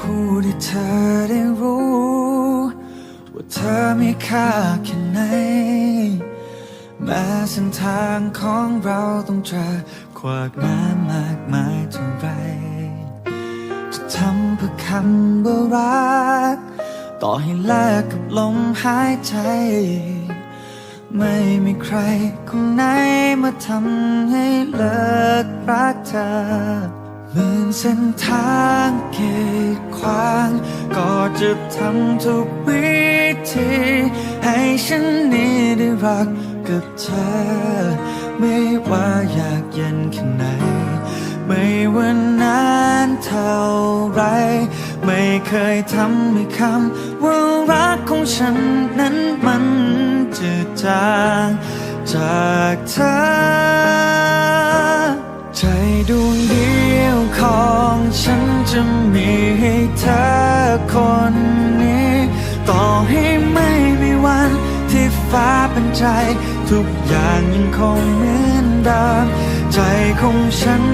ผู้ที่เธอได้รู้ ว่าเธอมีค่าแค่ไหน แม้เส้นทางของเราต้องเจอขวากน้ำมากมายเท่าไร จะทำเพื่อคำว่ารัก ต่อให้แลกกับลมหายใจ ไม่มีใครคนไหนมาทำให้เลิกรักเธอ เหมือนเส้นทางเกีดขวาง ก็จะทำทุกวิธี ให้ฉันนี้ได้รักกับเธอ ไม่ว่าอยากเย็นแค่ไหน ไม่ว่านานเท่าไร ไม่เคยทำให้คำว่ารักของฉันนั้นมันจืดจางจากเธอ ใจ ทุกอย่างยังคงเหมือนเดิมใจของฉัน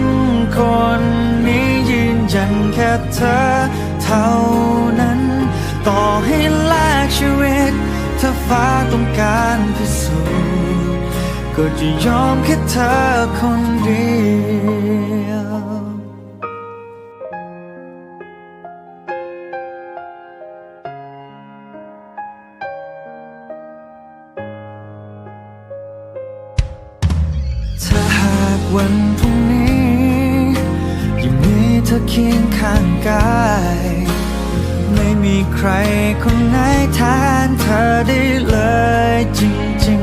คนนี้ยืนยันแค่เธอเท่านั้น ต่อให้แลกชีวิต ถ้าฟ้าต้องการพิสูจน์ก็จะยอมแค่เธอคน วันพรุ่งนี้ยังมีเธอเคียงข้างกาย ไม่มีใครคนไหนแทนเธอได้เลยจริง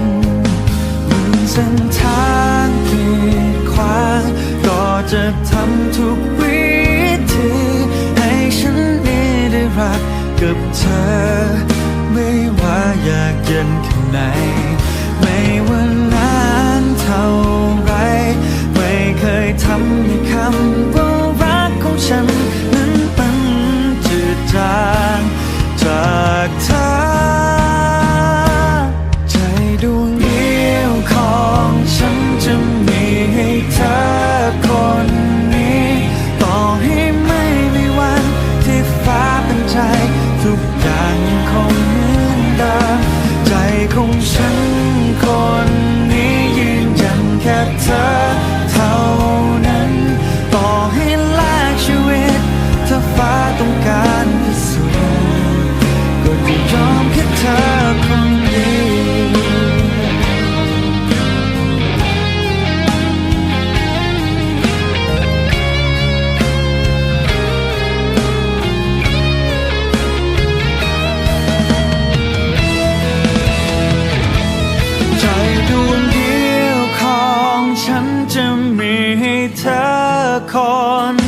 ๆบนเส้นทางกีดขวางก็จะทำทุกวิธีให้ฉันนี้ได้รักกับเธอ ไม่ว่าอยากเย็นแค่ไหน ไม่ว่านานเท่า ย เธอคน